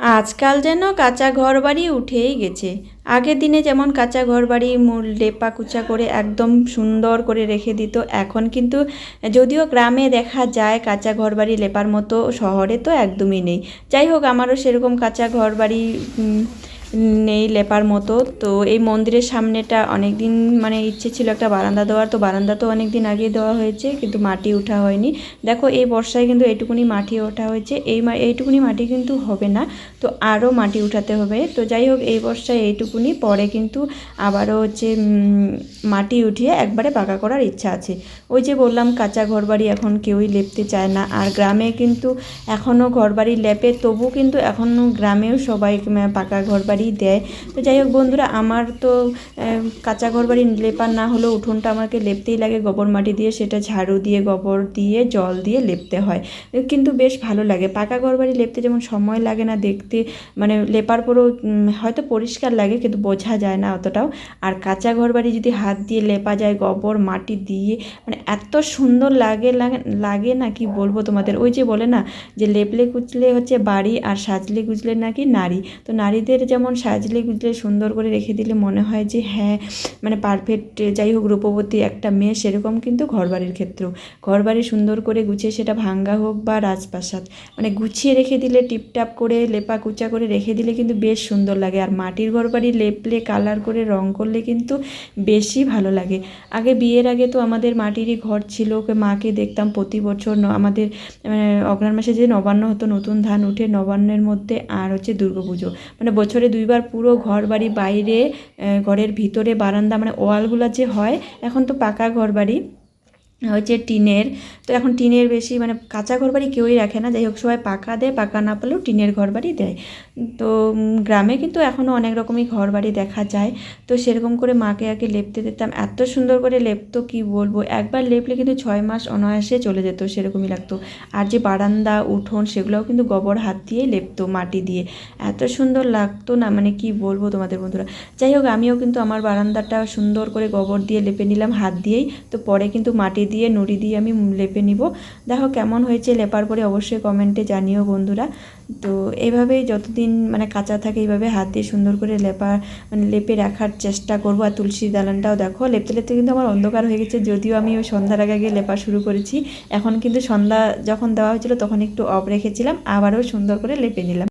আজকাল যেন কাঁচা ঘর বাড়ি উঠেই গেছে। আগের দিনে যেমন কাঁচা ঘর বাড়ি লেপা কুচা করে একদম সুন্দর করে রেখে দিত, এখন কিন্তু যদিও গ্রামে দেখা যায় কাঁচা ঘর বাড়ি লেপার মতো, শহরে তো একদমই নেই। যাই হোক, আমারও সেরকম কাঁচা ঘর বাড়ি নেই লেপার মতো। তো এই মন্দিরের সামনেটা অনেক দিন মানে ইচ্ছে ছিল একটা বারান্দা দেওয়ার। তো বারান্দা তো অনেক দিন আগে দেওয়া হয়েছে, কিন্তু মাটি ওঠা হয়নি। দেখো, এই বর্ষায় কিন্তু এইটুকুনি মাটি ওঠা হয়েছে। এই এইটুকুনি মাটি কিন্তু হবে না। তো আরও মাটি উঠাতে হবে। তো যাই হোক, এই বর্ষায় এইটুকুনি। পরে কিন্তু আবারও হচ্ছে মাটি উঠিয়ে একবারে পাকা করার ইচ্ছা আছে। ওই যে বললাম, কাঁচা ঘরবাড়ি এখন কেউই লেপতে চায় না। আর গ্রামে কিন্তু এখনও ঘরবাড়ি লেপে, তবু কিন্তু এখনও গ্রামেও সবাই পাকা ঘরবাড়ি দেয়। তো যাই হোক বন্ধুরা, আমার তো কাঁচা ঘরবাড়ি লেপার না হলেও উঠোনটা আমাকে লেপতেই লাগে। গোবর মাটি দিয়ে সেটা ঝাড়ু দিয়ে, গোবর দিয়ে, জল দিয়ে লেপতে হয়। কিন্তু বেশ ভালো লাগে। পাকা ঘরবাড়ি লেপতে যেমন সময় লাগে না দেখতে মানে লেপার পরেও হয়তো পরিষ্কার লাগে কিন্তু বোঝা যায় না অতটাও। আর কাঁচা ঘরবাড়ি যদি হাত দিয়ে লেপা যায়, গোবর মাটি দিয়ে মানে এত সুন্দর লাগে লাগে না কি বলব তোমাদের? ওই যে বলে না যে লেপলে কুচলে হচ্ছে বাড়ি আর সাজলে গুজলে নাকি নারী। তো নারীদের যেমন সাজলে গুজলে সুন্দর করে রেখে দিলে মনে হয় যে হ্যাঁ মানে পারফেক্ট যাই হোক রূপবতী একটা মেয়ে, সেরকম কিন্তু ঘরবাড়ির ক্ষেত্রেও। ঘরবাড়ি সুন্দর করে গুছিয়ে সেটা ভাঙ্গা হোক বা রাজপ্রাসাদ মানে গুছিয়ে রেখে দিলে, টিপটাপ করে, লেপা কুচা করে রেখে দিলে কিন্তু বেশ সুন্দর লাগে। আর মাটির ঘরবাড়ি লেপলে, কালার করে রং করলে কিন্তু বেশি ভালো লাগে। আগে বিয়ের আগে তো আমাদের মাটিরই ঘর ছিল, ওকে মাকে দেখতাম প্রতি বছর আমাদের মানে অগ্রাণ মাসে যে নবান্ন হতো, নতুন ধান উঠে নবান্নের মধ্যে আর হচ্ছে দুর্গাপুজো। মানে বছরে দুইবার পুরো ঘর বাড়ি বাইরে ঘরের ভিতরে, বারান্দা মানে ওয়ালগুলো যে হয়, এখন তো পাকা ঘর বাড়ি হচ্ছে টিনের। তো এখন টিনের বেশি মানে কাঁচা ঘর বাড়ি কেউই রাখে না। যাই হোক, সবাই পাকা দেয়, পাকা না পেলেও টিনের ঘর বাড়ি দেয়। তো গ্রামে কিন্তু এখনও অনেক রকমই ঘর বাড়ি দেখা যায়। তো সেরকম করে মাকে আগে লেপতে দিতাম। এত সুন্দর করে লেপতো, কি বলব? একবার লেপলে কিন্তু ছয় মাস অনায়াসে চলে যেত, সেরকমই লাগতো। আর যে বারান্দা, উঠোন, সেগুলোও কিন্তু গোবর হাত দিয়ে লেপতো মাটি দিয়ে। এত সুন্দর লাগতো না মানে কি বলব তোমাদের বন্ধুরা? যাই হোক, আমিও কিন্তু আমার বারান্দাটা সুন্দর করে গোবর দিয়ে লেপে নিলাম হাত দিয়েই। তো পরে কিন্তু মাটি দিয়ে, নুড়ি দিয়ে আমি লেপে নিব। দেখো কেমন হয়েছে লেপার পরে অবশ্যই কমেন্টে জানিও বন্ধুরা। তো এইভাবেই যতদিন মানে কাঁচা থাকে, এইভাবে হাত দিয়ে সুন্দর করে লেপা মানে লেপে রাখার চেষ্টা করব। আর তুলসী দালানটাও দেখো, লেপতে লেপতে কিন্তু আমার অন্ধকার হয়ে গেছে। যদিও আমি ওই সন্ধ্যার আগে আগে লেপা শুরু করেছি, এখন কিন্তু সন্ধ্যা যখন দেওয়া হয়েছিল তখন একটু অফ রেখেছিলাম, আবারও সুন্দর করে লেপে নিলাম।